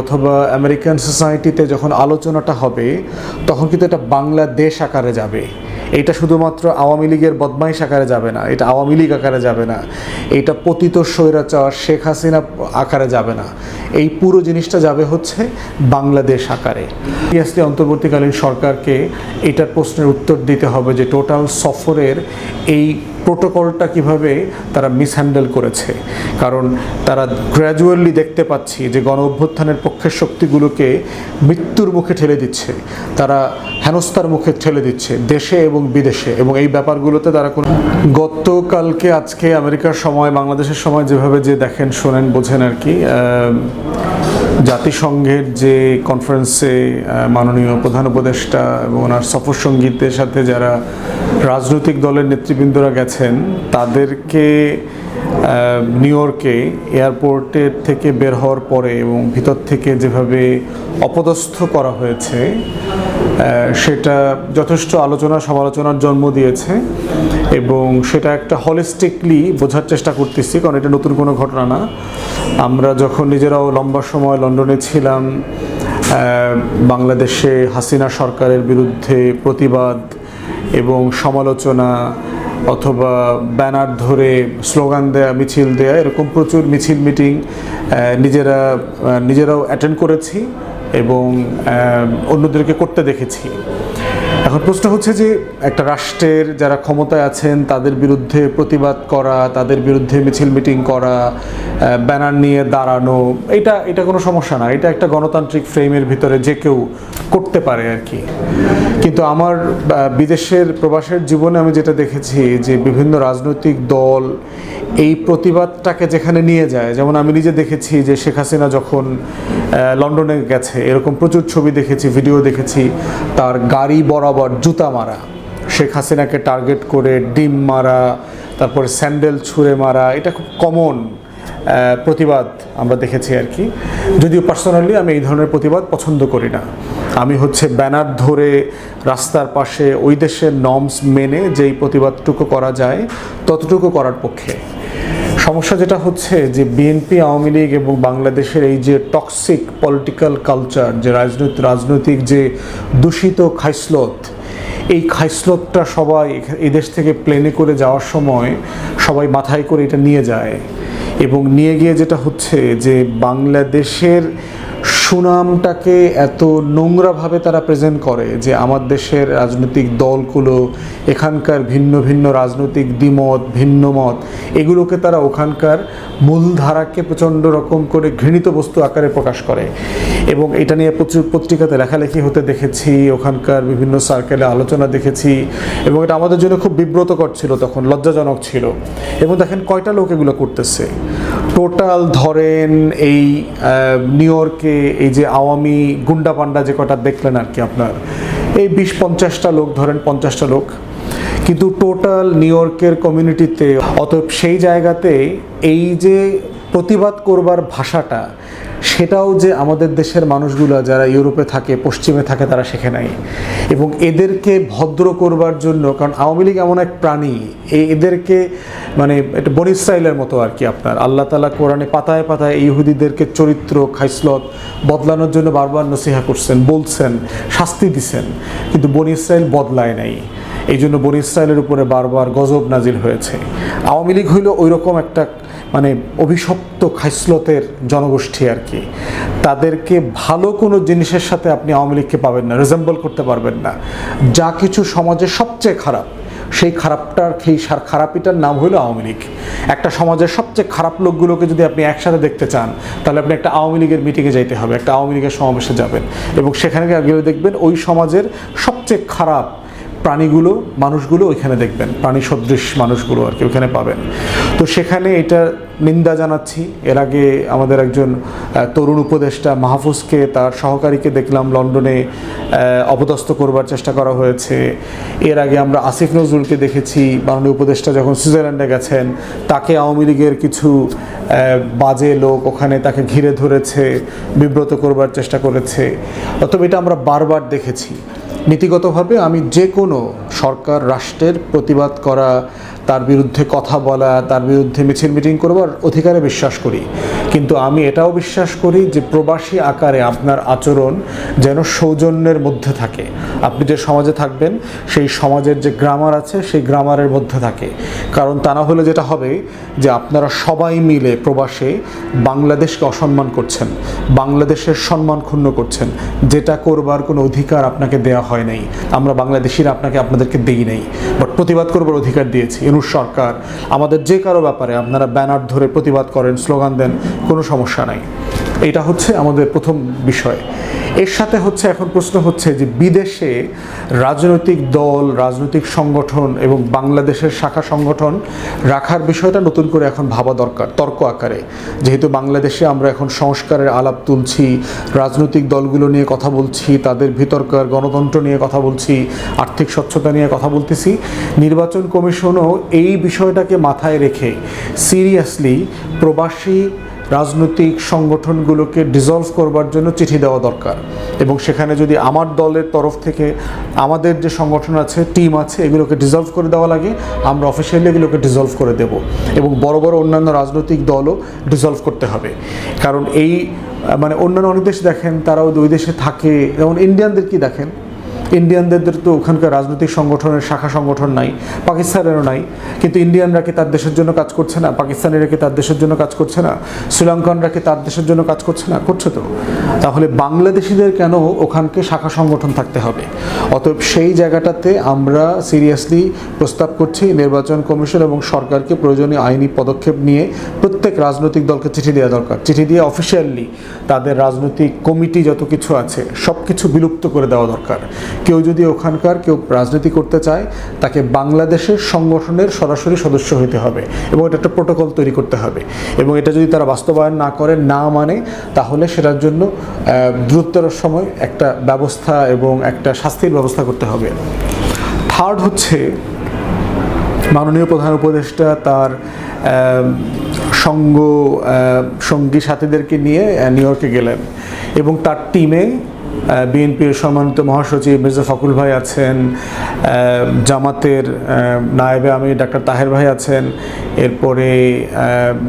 অথবা আমেরিকান সোসাইটিতে যখন আলোচনাটা হবে, তখন কিন্তু এটা বাংলাদেশ আকারে যাবে। এটা শুধুমাত্র আওয়ামী লীগের বদমাইশ আকারে যাবে না, এটা আওয়ামী লীগ আকারে যাবে না, এটা পতিত স্বৈরাচার শেখ হাসিনা আকারে যাবে না। এই পুরো জিনিসটা যাবে হচ্ছে বাংলাদেশ আকারে। অবভিয়াসলি অন্তর্বর্তীকালীন সরকারকে এটার প্রশ্নের উত্তর দিতে হবে যে টোটাল সফরের এই প্রোটোকলটা কীভাবে তারা মিসহ্যান্ডেল করেছে? কারণ তারা গ্র্যাজুয়ালি দেখতে পাচ্ছি যে গণ অভ্যুত্থানের পক্ষের শক্তিগুলোকে মৃত্যুর মুখে ঠেলে দিচ্ছে। তারা হেনস্থার মুখে ঠেলে দিচ্ছে, দেশে এবং বিদেশে। এবং এই ব্যাপারগুলোতে তারা কোনো গতকালকে আজকে আমেরিকার সময়, বাংলাদেশের সময় যেভাবে যে দেখেন, শোনেন, বোঝেন আর কি জাতিসংঘের যে কনফারেন্সে মাননীয় প্রধান উপদেষ্টা এবং ওনার সফর সঙ্গীতের সাথে যারা রাজনৈতিক দলের নেতৃবৃন্দরা গেছেন, তাদেরকে নিউ ইয়র্কে এয়ারপোর্টের থেকে বের হওয়ার পরে এবং ভিতর থেকে যেভাবে অপদস্থ করা হয়েছে সেটা যথেষ্ট আলোচনা সমালোচনার জন্ম দিয়েছে। এবং সেটা একটা হলিস্টিকলি বোঝার চেষ্টা করতেছি, কারণ এটা নতুন কোনো ঘটনা না। আমরা যখন নিজেরাও লম্বা সময় লন্ডনে ছিলাম বাংলাদেশে হাসিনা সরকারের বিরুদ্ধে প্রতিবাদ এবং সমালোচনা অথবা ব্যানার ধরে স্লোগান দেয়া, মিছিল দেয়া, এরকম প্রচুর মিছিল মিটিং নিজেরা নিজেরাও অ্যাটেন্ড করেছি এবং অন্যদেরকে করতে দেখেছি। এখন প্রশ্ন হচ্ছে যে একটা রাষ্ট্রের যারা ক্ষমতায় আছেন, তাদের বিরুদ্ধে প্রতিবাদ করা, তাদের বিরুদ্ধে মিছিল মিটিং করা ব্যানার নিয়ে দাঁড়ানো, এটা এটা কোনো সমস্যা না। এটা একটা গণতান্ত্রিক ফ্রেমের ভিতরে যে কেউ করতে পারে আর কি। কিন্তু আমার বিদেশের প্রবাসের জীবনে আমি যেটা দেখেছি যে বিভিন্ন রাজনৈতিক দল এই প্রতিবাদটাকে যেখানে নিয়ে যায়, যেমন আমি নিজে দেখেছি যে শেখ হাসিনা যখন লন্ডনে গেছে। এরকম প্রচুর ছবি দেখেছি ভিডিও দেখেছি। তার গাড়ি বরাবর জুতা মারা। শেখ হাসিনাকে টার্গেট করে ডিম মারা, তারপরে স্যান্ডেল ছুঁড়ে মারা। এটা খুব কমন প্রতিবাদ আমরা দেখেছি আর কি। যদিও পার্সোনালি আমি এই ধরনের প্রতিবাদ পছন্দ করি না। আমি হচ্ছে ব্যানার ধরে রাস্তার পাশে ওই দেশের নর্মস মেনে যেই প্রতিবাদটুকু করা যায়, ততটুকু করার পক্ষে। সমস্যা যেটা হচ্ছে যে বিএনপি আওয়ামী লীগ এবং বাংলাদেশের এই যে টক্সিক পলিটিক্যাল কালচার যে রাজনৈতিক রাজনৈতিক যে দূষিত খাইসলত, এই খাইসলতটা সবাই এদেশ থেকে প্লেনে করে যাওয়ার সময় সবাই মাথায় করে এটা নিয়ে যায়। এবং নিয়ে গিয়ে যেটা হচ্ছে যে বাংলাদেশের সুনামটাকে এত নোংরাভাবে তারা প্রেজেন্ট করে যে আমার দেশের রাজনৈতিক দলগুলো, এখানকার ভিন্ন ভিন্ন রাজনৈতিক দ্বিমত, ভিন্ন মত, এগুলোকে তারা ওখানকার মূলধারাকে প্রচণ্ড রকম করে ঘৃণিত বস্তু আকারে প্রকাশ করে। এবং এটা নিয়ে প্রচুর পত্রিকাতে লেখালেখি হতে দেখেছি, ওখানকার বিভিন্ন সার্কেলে আলোচনা দেখেছি এবং এটা আমাদের জন্য খুব বিব্রতকর ছিল তখন, লজ্জাজনক ছিল। এবং দেখেন কয়টা লোক এগুলো করতেছে। টোটাল ধরেন এই নিউ ইয়র্কে এই যে আওয়ামী গুন্ডা পান্ডা যে কটা দেখলেন আর কি আপনার, এই বিশ পঞ্চাশটা লোক, ধরেন পঞ্চাশটা লোক, কিন্তু টোটাল নিউ ইয়র্কের কমিউনিটিতে অতএব সেই জায়গাতে এই যে প্রতিবাদ করবার ভাষাটা সেটাও যে আমাদের দেশের মানুষগুলো যারা ইউরোপে থাকে, পশ্চিমে থাকে, তারা শেখে নাই। এবং এদেরকে ভদ্র করবার জন্য, কারণ আওয়ামী লীগ এমন এক প্রাণী এদেরকে মানে এটা বনি ইসরায়েলের মতো আর কি আপনার। আল্লাহ তালা কোরআনে পাতায় পাতায় ইহুদিদেরকে চরিত্র, খাইসলত বদলানোর জন্য বারবার নসিহা করছেন, বলছেন, শাস্তি দিছেন। কিন্তু বনি ইসরায়েল বদলায় নাই। এই জন্য বনি ইসরায়েলের উপরে বারবার গজব নাজিল হয়েছে। আওয়ামী লীগ হইল ওই রকম একটা মানে অভিশপ্ত খাইসলতের জনগোষ্ঠী আর কি। তাদেরকে ভালো কোনো জিনিসের সাথে আপনি আওয়ামী লীগকে পাবেন না রিজেম্বল করতে পারবেন না। যা কিছু সমাজে সবচেয়ে খারাপ, সেই খারাপটার সেই সার খারাপিটার নাম হলো আওয়ামী লীগ। একটা সমাজের সবচেয়ে খারাপ লোকগুলোকে যদি আপনি একসাথে দেখতে চান, তাহলে আপনি একটা আওয়ামী লীগের মিটিংয়ে যাইতে হবে, একটা আওয়ামী লীগের সমাবেশে যাবেন। এবং সেখানে গেলে দেখবেন ওই সমাজের সবচেয়ে খারাপ প্রাণীগুলো, মানুষগুলো ওইখানে দেখবেন। প্রাণী সদৃশ মানুষগুলো আর কি ওইখানে পাবেন। তো সেখানে এটা নিন্দা জানাচ্ছি। এর আগে আমাদের একজন তরুণ উপদেষ্টা মাহফুজকে, তার সহকারীকে দেখলাম লন্ডনে অপদস্থ করবার চেষ্টা করা হয়েছে। এর আগে আমরা আসিফ নজরুলকে দেখেছি। মাননীয় উপদেষ্টা যখন সুইজারল্যান্ডে গেছেন, তাকে আওয়ামী লীগের কিছু বাজে লোক ওখানে তাকে ঘিরে ধরেছে, বিব্রত করবার চেষ্টা করেছে। অতএব এটা আমরা বারবার দেখেছি। নীতিগতভাবে আমি যে কোনো সরকার রাষ্ট্রের প্রতিবাদ করা তার বিরুদ্ধে কথা বলা, তার বিরুদ্ধে মিছিল মিটিং করবার অধিকারে বিশ্বাস করি। কিন্তু আমি এটাও বিশ্বাস করি যে প্রবাসী আকারে আপনার আচরণ যেন সৌজন্যের মধ্যে থাকে। আপনি যে সমাজে থাকবেন, সেই সমাজের যে গ্রামার আছে, সেই গ্রামারের মধ্যে থাকে। কারণ তা না হলে যেটা হবে যে আপনারা সবাই মিলে প্রবাসে বাংলাদেশকে অসম্মান করছেন, বাংলাদেশের সম্মান ক্ষুণ্ণ করছেন। যেটা করবার কোনো অধিকার আপনাকে দেওয়া হয় নাই। আমরা বাংলাদেশিরা আপনাকে আপনাদেরকে দেই নাই। বাট প্রতিবাদ করবার অধিকার দিয়েছি। এনুর সরকার, আমাদের যে কারও ব্যাপারে আপনারা ব্যানার ধরে প্রতিবাদ করেন, স্লোগান দেন, কোনো সমস্যা নাই। এটা হচ্ছে আমাদের প্রথম বিষয়। এর সাথে হচ্ছে এখন প্রশ্ন হচ্ছে যে বিদেশে রাজনৈতিক দল, রাজনৈতিক সংগঠন এবং বাংলাদেশের শাখা সংগঠন রাখার বিষয়টা নতুন করে এখন ভাবা দরকার, তর্ক আকারে। যেহেতু বাংলাদেশে আমরা এখন সংস্কারের আলাপ তুলছি, রাজনৈতিক দলগুলো নিয়ে কথা বলছি, তাদের ভিতরকার গণতন্ত্র নিয়ে কথা বলছি, আর্থিক স্বচ্ছতা নিয়ে কথা বলতেছি, নির্বাচন কমিশনও এই বিষয়টাকে মাথায় রেখে সিরিয়াসলি প্রবাসী রাজনৈতিক সংগঠনগুলোকে ডিসলভ করবার জন্য চিঠি দেওয়া দরকার। এবং সেখানে যদি আমার দলের তরফ থেকে আমাদের যে সংগঠন আছে টিম আছে, এগুলোকে ডিসলভ করে দেওয়া লাগে, আমরা অফিসিয়ালি এগুলোকে ডিসলভ করে দেব। এবং বড় বড় অন্যান্য রাজনৈতিক দলও ডিসলভ করতে হবে। কারণ এই মানে অন্যান্য অনেক দেশ দেখেন, তারাও ওই দেশে থাকে। যেমন ইন্ডিয়ানদের কি দেখেন? ইন্ডিয়ানদের তো ওখানকার রাজনৈতিক সংগঠনের, শাখা সংগঠন নাই, পাকিস্তানেরও নাই, কিন্তু ইন্ডিয়ানরা কি তার দেশের জন্য কাজ করছে না? পাকিস্তানিরা কি তার দেশের জন্য কাজ করছে না? শ্রীলঙ্কানরা কি তার দেশের জন্য কাজ করছে না? করছে তো। তাহলে বাংলাদেশিদের কেন ওখানকে শাখা সংগঠন থাকতে হবে? অতএব সেই জায়গাটাতে আমরা সিরিয়াসলি প্রস্তাব করছি নির্বাচন কমিশন এবং সরকারকে প্রয়োজনীয় আইনি পদক্ষেপ নিয়ে প্রত্যেক রাজনৈতিক দলকে চিঠি দেওয়া দরকার। চিঠি দিয়ে অফিসিয়ালি তাদের রাজনৈতিক কমিটি যত কিছু আছে সব কিছু বিলুপ্ত করে দেওয়া দরকার। কেউ যদি ওখানকার কেউ রাজনীতি করতে চায়, তাকে বাংলাদেশের সংগঠনের সরাসরি সদস্য হতে হবে এবং এটা একটা প্রোটোকল তৈরি করতে হবে। এবং এটা যদি তারা বাস্তবায়ন না করে, না মানে তাহলে সেটার জন্য দ্রুততর সময় একটা ব্যবস্থা এবং একটা শাস্তির ব্যবস্থা করতে হবে। থার্ড হচ্ছে, মাননীয় প্রধান উপদেষ্টা তার সঙ্গ সঙ্গী সাথীদেরকে নিয়ে নিউ ইয়র্কে গেলেন। এবং তার টিমে বিএনপির সম্মানিত মহাসচিব মির্জা ফকুল ভাই আছেন জামাতের নায়েবে আমি ডাক্তার তাহের ভাই আছেন, এরপরে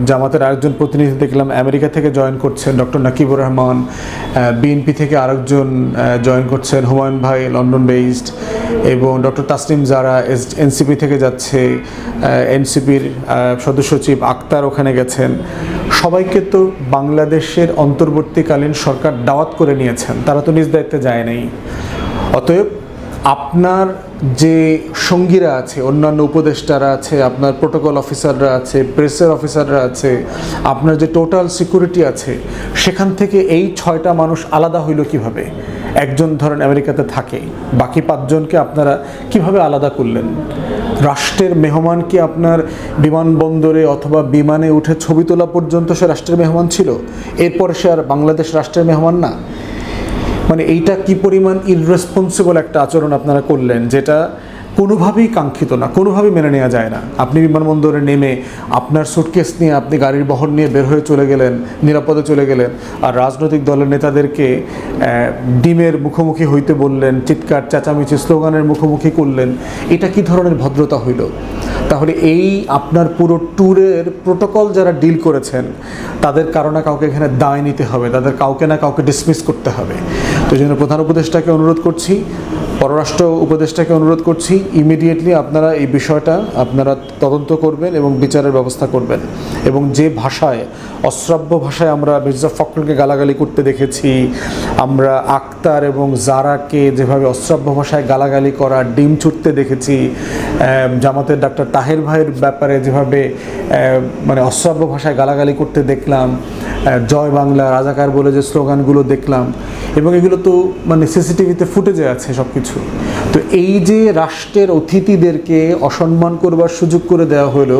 জামাতের আরেকজন প্রতিনিধি দেখলাম আমেরিকা থেকে জয়েন করছেন ডক্টর নাকিবুর রহমান বিএনপি থেকে আরেকজন জয়েন করছেন হুমায়ুন ভাই, লন্ডন বেসড এবং ডক্টর তাসলিম যারা এনসিপি থেকে যাচ্ছে এনসিপির সদস্য সচিব আক্তার ওখানে গেছেন। সবাইকে তো বাংলাদেশের অন্তর্বর্তীকালীন সরকার দাওয়াত করে নিয়েছেন, তারা তো নিজ দায়িত্বে যায় নাই। অতএব আপনার যে সঙ্গীরা আছে, অন্যান্য উপদেষ্টারা আছে, আপনার প্রোটোকল অফিসাররা আছে প্রেসের অফিসাররা আছে, আপনার যে টোটাল সিকিউরিটি আছে, সেখান থেকে এই ছয়টা মানুষ আলাদা হইল কীভাবে? একজন ধরেন আমেরিকাতে থাকে, বাকি পাঁচজনকে আপনারা কীভাবে আলাদা করলেন? রাষ্ট্রের মেহমান কি আপনার বিমানবন্দরে অথবা বিমানে উঠে ছবি তোলা পর্যন্ত সে রাষ্ট্রের মেহমান ছিল? এরপর সে আর বাংলাদেশ রাষ্ট্রের মেহমান না? মানে এইটা কি পরিমাণ ইনরেসপন্সিবল একটা আচরণ আপনারা করলেন, যেটা কোনোভাবেই কাঙ্ক্ষিত না, কোনোভাবেই মেনে নেওয়া যায় না। আপনি বিমানবন্দরে নেমে আপনার সুটকেস নিয়ে আপনি গাড়ির বহর নিয়ে বের হয়ে চলে গেলেন, নিরাপদে চলে গেলেন আর রাজনৈতিক দলের নেতাদেরকে ডিমের মুখোমুখি হইতে বললেন, চিৎকার, চেঁচামেচি, স্লোগানের মুখোমুখি করলেন, এটা কি ধরনের ভদ্রতা হইল? তাহলে এই আপনার পুরো ট্যুরের প্রোটোকল যারা ডিল করেছেন, তাদের কারণে কাউকে এখানে দায় নিতে হবে, তাদের কাউকে না কাউকে ডিসমিস করতে হবে। তো জন্য প্রধান উপদেষ্টাকে অনুরোধ করছি পররাষ্ট্র উপদেষ্টাকে অনুরোধ করছি ইমিডিয়েটলি আপনারা এই বিষয়টা আপনারা তদন্ত করবেন এবং বিচারের ব্যবস্থা করবেন। এবং যে ভাষায়, অশ্রাব্য ভাষায় আমরা মির্জা ফখরুলকে গালাগালি করতে দেখেছি, আমরা আক্তার এবং জারাকে যেভাবে অশ্রাব্য ভাষায় গালাগালি করা, ডিম ছুটতে দেখেছি জামাতের ডাক্তার তাহের ভাইয়ের ব্যাপারে যেভাবে মানে অশ্রাব্য ভাষায় গালাগালি করতে দেখলাম জয় বাংলা, রাজাকার বলে যে স্লোগানগুলো দেখলাম, এবং এগুলো তো মানে সিসিটিভিতে ফুটেজে আছে সব কিছু তো এই যে রাষ্ট্রের অতিথিদেরকে অসম্মান করবার সুযোগ করে দেওয়া হলো,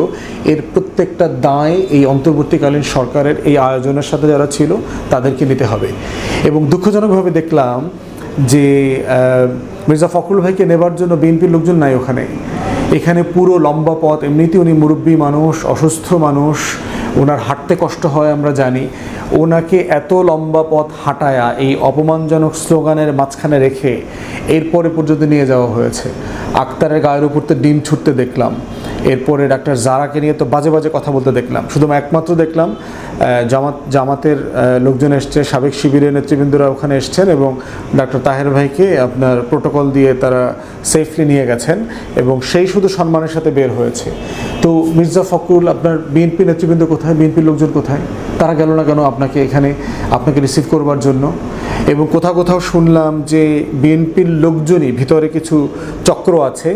এর প্রত্যেকটা দায় এই অন্তর্বর্তীকালীন সরকারের এই আয়োজনের সাথে যারা ছিল, তাদেরকে নিতে হবে। এবং দুঃখজনকভাবে দেখলাম যে মির্জা ফখরুল ভাইকে নেবার জন্য বিএনপির লোকজন নাই ওখানে। এখানে পুরো লম্বা পথ এমনিতে উনি মুরব্বী মানুষ, অসুস্থ মানুষ ওনার হাঁটতে কষ্ট হয় আমরা জানি। ওনাকে এত লম্বা পথ হাঁটায়া এই অপমানজনক স্লোগানের মাঝখানে রেখে এরপরে পর্যন্ত নিয়ে যাওয়া হয়েছে। আক্তারের গায়ের উপর তো ডিম ছুটতে দেখলাম। এরপরে ডাক্তার জারাকে নিয়ে তো বাজে বাজে কথা বলতে দেখলাম। শুধু একমাত্র দেখলাম জামাত, জামাতের লোকজন এসছে, সাবেক শিবিরের নেতৃবৃন্দরা ওখানে এসছেন এবং ডাক্তার তাহের ভাইকে আপনার প্রোটোকল দিয়ে তারা সেফলি নিয়ে গেছেন এবং সেই শুধু সম্মানের সাথে বের হয়েছে। তো মির্জা ফখরুল, আপনার বিএনপি নেতৃবৃন্দ কোথায়? বিএনপির লোকজন কোথায়? তারা গেল না কেন আপনাকে এখানে, আপনাকে রিসিভ করবার জন্য? এবং কোথাও কোথাও শুনলাম যে বিএনপির লোকজনই ভিতরে কিছু চক্র আছে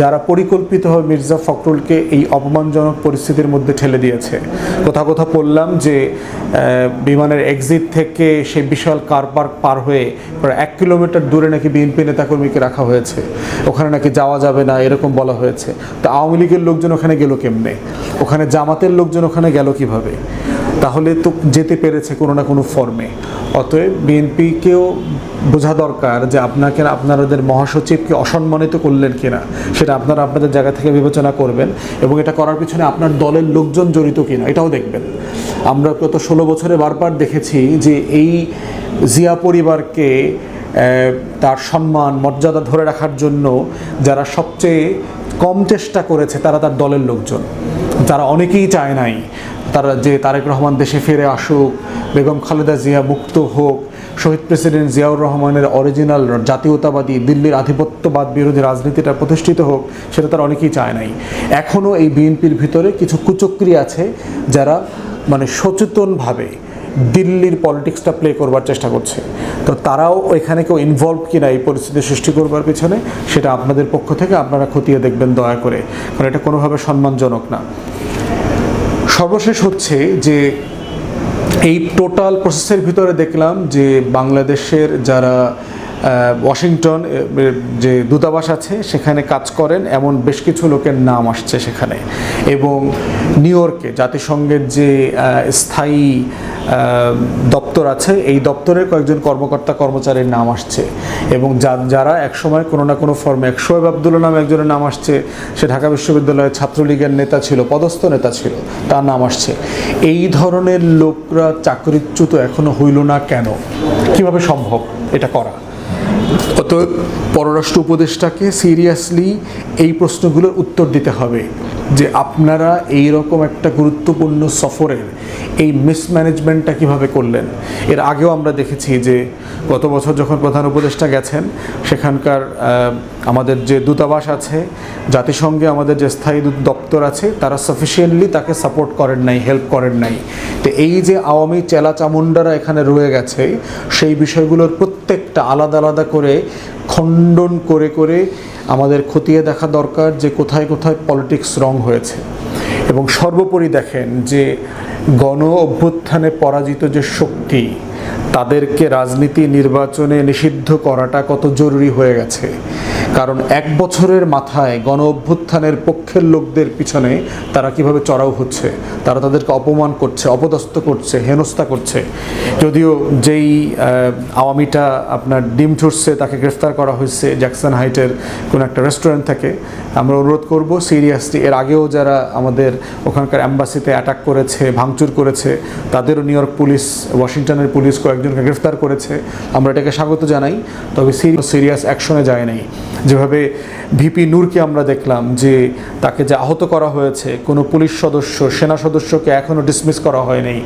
যারা পরিকল্পিতভাবে মির্জা ফখরুলকে এই অপমানজনক পরিস্থিতির মধ্যে ঠেলে দিয়েছে। কোথাও কোথাও বললাম যে বিমানের এক্সিট থেকে সে বিশাল কার পার্ক পার হয়ে প্রায় এক কিলোমিটার দূরে নাকি বিএনপি নেতাকর্মীকে রাখা হয়েছে। ওখানে নাকি যাওয়া যাবে না, এরকম বলা হয়েছে। তো আওয়ামী লীগের লোকজন ওখানে গেল কেমনে? ওখানে জামাতের লোকজন ওখানে গেল কীভাবে? তাহলে তো যেতে পেরেছে কোনো না কোনো ফর্মে। অতএব বিএনপিকেও বোঝা দরকার যে আপনাকে আপনাদের মহাসচিবকে অসম্মানিত করলেন কিনা, সেটা আপনারা আপনাদের জায়গা থেকে বিবেচনা করবেন এবং এটা করার পিছনে আপনার দলের লোকজন জড়িত কিনা, এটাও দেখবেন। আমরা গত ষোলো বছরে বারবার দেখেছি যে এই জিয়া পরিবারকে তার সম্মান, মর্যাদা ধরে রাখার জন্য যারা সবচেয়ে কম চেষ্টা করেছে তারা তার দলের লোকজন। যারা অনেকেই চায় নাই তারা যে তারেক রহমান দেশে ফিরে আসুক, বেগম খালেদা জিয়া মুক্ত হোক, শহীদ প্রেসিডেন্ট জিয়াউর রহমানের অরিজিনাল জাতীয়তাবাদী দিল্লির আধিপত্যবাদ বিরোধী রাজনীতিটা প্রতিষ্ঠিত হোক, সেটা তারা অনেকেই চায় নাই। এখনও এই বিএনপির ভিতরে কিছু কুচক্রি আছে যারা মানে সচেতনভাবে দিল্লির পলিটিক্সটা প্লে করবার চেষ্টা করছে। তো তারাও এখানে কেউ ইনভলভ কিনা এই পরিস্থিতি সৃষ্টি করবার পিছনে, সেটা আপনাদের পক্ষ থেকে আপনারা খতিয়ে দেখবেন দয়া করে। কারণ এটা কোনোভাবে সম্মানজনক না। সর্বশেষ হচ্ছে যে এই টোটাল প্রসেসের ভিতরে দেখলাম যে বাংলাদেশের যারা ওয়াশিংটন যে দূতাবাস আছে, সেখানে কাজ করেন, এমন বেশ কিছু লোকের নাম আসছে সেখানে। এবং নিউ ইয়র্কে জাতিসংঘের যে স্থায়ী দপ্তর আছে, এই দপ্তরের কয়েকজন কর্মকর্তা, কর্মচারীর নাম আসছে। এবং যারা একসময় কোনো না কোনো ফর্মে, এক শোয়েব আবদুল্লা নামে একজনের নাম আসছে, সে ঢাকা বিশ্ববিদ্যালয়ের ছাত্রলীগের নেতা ছিল, পদস্থ নেতা ছিল, তার নাম আসছে। এই ধরনের লোকরা চাকরিচ্যুত এখনও হইল না কেন? কীভাবে সম্ভব এটা করা? অতএব পররাষ্ট্র উপদেষ্টাকে সিরিয়াসলি এই প্রশ্নগুলোর উত্তর দিতে হবে। যে আপনারা এই রকম একটা গুরুত্বপূর্ণ সফরের এই মিসম্যানেজমেন্টটা কীভাবে করলেন? এর আগেও আমরা দেখেছি যে গত বছর যখন প্রধান উপদেষ্টা গেছেন, সেখানকার আমাদের যে দূতাবাস আছে, জাতিসংঘে আমাদের যে স্থায়ী দপ্তর আছে, তারা সাফিসিয়েন্টলি তাকে সাপোর্ট করেন নাই হেল্প করেন নাই। তো এই যে আওয়ামী চেলা চামুন্ডারা এখানে রয়ে গেছে, সেই বিষয়গুলোর প্রত্যেকটা আলাদা আলাদা করে খণ্ডন করে করে আমাদের খতিয়ে দেখা দরকার যে কোথায় কোথায় পলিটিক্স রং হয়েছে। এবং সর্বোপরি দেখেন যে গণ অভ্যুত্থানে পরাজিত যে শক্তি, তাদেরকে রাজনীতি নির্বাচনে নিষিদ্ধ করাটা কত জরুরি হয়ে গেছে। কারণ এক বছরের মাথায় গণ অভ্যুত্থানের পক্ষের লোকদের পিছনে তারা কীভাবে চড়াও হচ্ছে, তারা তাদেরকে অপমান করছে, অপদস্থ করছে, হেনস্থা করছে। যদিও যেই আওয়ামীটা আপনার ডিম ছুটছে, তাকে গ্রেফতার করা হয়েছে, জ্যাকসন হাইটের কোনো একটা রেস্টুরেন্ট থেকে, আমরা অনুরোধ করব সিরিয়াসলি, এর আগেও যারা আমাদের ওখানকার অ্যাম্বাসিতে অ্যাটাক করেছে, ভাঙচুর করেছে, তাদেরও নিউ ইয়র্ক পুলিশ, ওয়াশিংটনের পুলিশ কয়েকজনকে গ্রেফতার করেছে। আমরা এটাকে স্বাগত জানাই, তবে সিরিয়াস অ্যাকশনে যায় নাই। যেভাবে ভিপি নূরকে আমরা দেখলাম যে তাকে যে আহত করা হয়েছে, কোনো পুলিশ সদস্য, সেনা সদস্যকে এখনও ডিসমিস করা হয়নি,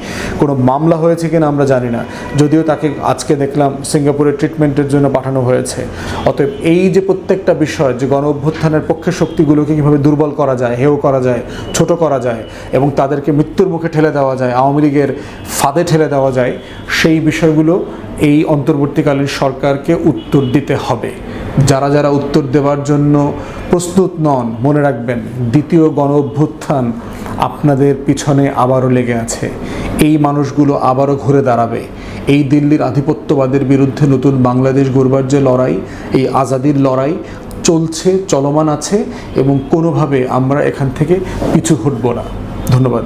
কোনো মামলা হয়েছে কিনা আমরা জানি না। যদিও তাকে আজকে দেখলাম সিঙ্গাপুরের ট্রিটমেন্টের জন্য পাঠানো হয়েছে। অতএব এই যে প্রত্যেকটা বিষয়, যে গণ অভ্যুত্থানের পক্ষে শক্তিগুলোকে কীভাবে দুর্বল করা যায় হেও করা যায়, ছোট করা যায়, এবং তাদেরকে মৃত্যুর মুখে ঠেলে দেওয়া যায়, আওয়ামী লীগের ফাঁদে ঠেলে দেওয়া যায়, সেই বিষয়গুলো এই অন্তর্বর্তীকালীন সরকারকে উত্তর দিতে হবে। যারা যারা উত্তর দেওয়ার জন্য প্রস্তুত নন, মনে রাখবেন, দ্বিতীয় গণ অভ্যুত্থান আপনাদের পিছনে আবারও লেগে আছে। এই মানুষগুলো আবারও ঘুরে দাঁড়াবে। এই দিল্লির আধিপত্যবাদের বিরুদ্ধে নতুন বাংলাদেশ গড়বার যে লড়াই, এই আজাদির লড়াই চলছে, চলমান আছে এবং কোনোভাবে আমরা এখান থেকে পিছু হটব না। ধন্যবাদ।